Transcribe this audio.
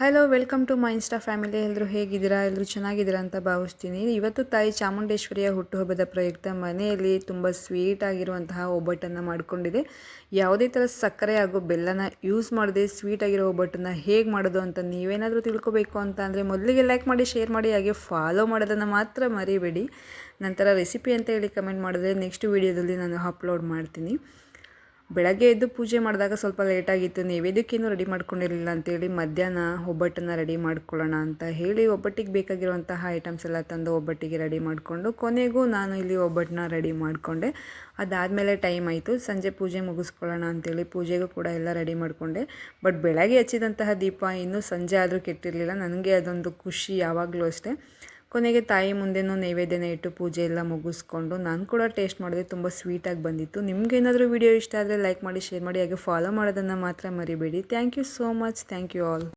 Hello welcome to my insta family ಎಲ್ಲರೂ ಹೇಗಿದ್ದೀರಾ? ಎಲ್ಲರೂ ಚೆನ್ನಾಗಿದ್ದೀರಾ ಅಂತ ಭಾವಿಸ್ತೀನಿ. ಇವತ್ತು ತಾಯಿ ಚಾಮುಂಡೇಶ್ವರಿಯ ಹುಟ್ಟುಹಬ್ಬದ ಪ್ರಯುಕ್ತ ಮನೆಯಲ್ಲಿ ತುಂಬ ಸ್ವೀಟ್ ಆಗಿರುವಂತಹ ಒಬ್ಬಟ್ಟನ್ನು ಮಾಡಿಕೊಂಡಿದೆ. ಯಾವುದೇ ಥರ ಸಕ್ಕರೆ ಹಾಗೂ ಬೆಲ್ಲನ ಯೂಸ್ ಮಾಡದೆ ಸ್ವೀಟ್ ಆಗಿರೋ ಒಬ್ಬಟ್ಟನ್ನು ಹೇಗೆ ಮಾಡೋದು ಅಂತ ನೀವೇನಾದರೂ ತಿಳ್ಕೊಬೇಕು ಅಂತ ಅಂದರೆ ಮೊದಲಿಗೆ ಲೈಕ್ ಮಾಡಿ ಶೇರ್ ಮಾಡಿ, ಹಾಗೆ ಫಾಲೋ ಮಾಡೋದನ್ನು ಮಾತ್ರ ಮರಿಬೇಡಿ. ನಂತರ ರೆಸಿಪಿ ಅಂತ ಹೇಳಿ ಕಮೆಂಟ್ ಮಾಡಿದ್ರೆ ನೆಕ್ಸ್ಟ್ ವೀಡಿಯೋದಲ್ಲಿ ನಾನು ಅಪ್ಲೋಡ್ ಮಾಡ್ತೀನಿ. ಬೆಳಗ್ಗೆ ಎದ್ದು ಪೂಜೆ ಮಾಡಿದಾಗ ಸ್ವಲ್ಪ ಲೇಟಾಗಿತ್ತು ನೈವೇದ್ಯಕ್ಕೇನು ರೆಡಿ ಮಾಡ್ಕೊಂಡಿರಲಿಲ್ಲ ಅಂತೇಳಿ ಮಧ್ಯಾಹ್ನ ಒಬ್ಬಟ್ಟನ್ನು ರೆಡಿ ಮಾಡ್ಕೊಳ್ಳೋಣ ಅಂತ ಹೇಳಿ ಒಬ್ಬಟ್ಟಿಗೆ ಬೇಕಾಗಿರುವಂತಹ ಐಟಮ್ಸ್ ಎಲ್ಲ ತಂದು ಒಬ್ಬಟ್ಟಿಗೆ ರೆಡಿ ಮಾಡಿಕೊಂಡು ಕೊನೆಗೂ ನಾನು ಇಲ್ಲಿ ಒಬ್ಬಟ್ಟನ್ನ ರೆಡಿ ಮಾಡಿಕೊಂಡೆ. ಅದಾದಮೇಲೆ ಟೈಮ್ ಆಯಿತು. ಸಂಜೆ ಪೂಜೆ ಮುಗಿಸ್ಕೊಳ್ಳೋಣ ಅಂತೇಳಿ ಪೂಜೆಗೂ ಕೂಡ ಎಲ್ಲ ರೆಡಿ ಮಾಡಿಕೊಂಡೆ. ಬಟ್ ಬೆಳಗ್ಗೆ ಹಚ್ಚಿದಂತಹ ದೀಪ ಇನ್ನೂ ಸಂಜೆ ಆದರೂ ಕೆಟ್ಟಿರಲಿಲ್ಲ. ನನಗೆ ಅದೊಂದು ಖುಷಿ ಯಾವಾಗಲೂ ಅಷ್ಟೇ. ಕೊನೆಗೆ ತಾಯಿ ಮುಂದೆನೂ ನೈವೇದ್ಯನ ಇಟ್ಟು ಪೂಜೆ ಎಲ್ಲ ಮುಗಿಸ್ಕೊಂಡು ನಾನು ಕೂಡ ಟೇಸ್ಟ್ ಮಾಡಿದೆ, ತುಂಬ ಸ್ವೀಟಾಗಿ ಬಂದಿತ್ತು. ನಿಮಗೇನಾದರೂ ವಿಡಿಯೋ ಇಷ್ಟ ಆದರೆ ಲೈಕ್ ಮಾಡಿ ಶೇರ್ ಮಾಡಿ, ಹಾಗೆ ಫಾಲೋ ಮಾಡೋದನ್ನು ಮಾತ್ರ ಮರಿಬೇಡಿ. Thank you so much thank you all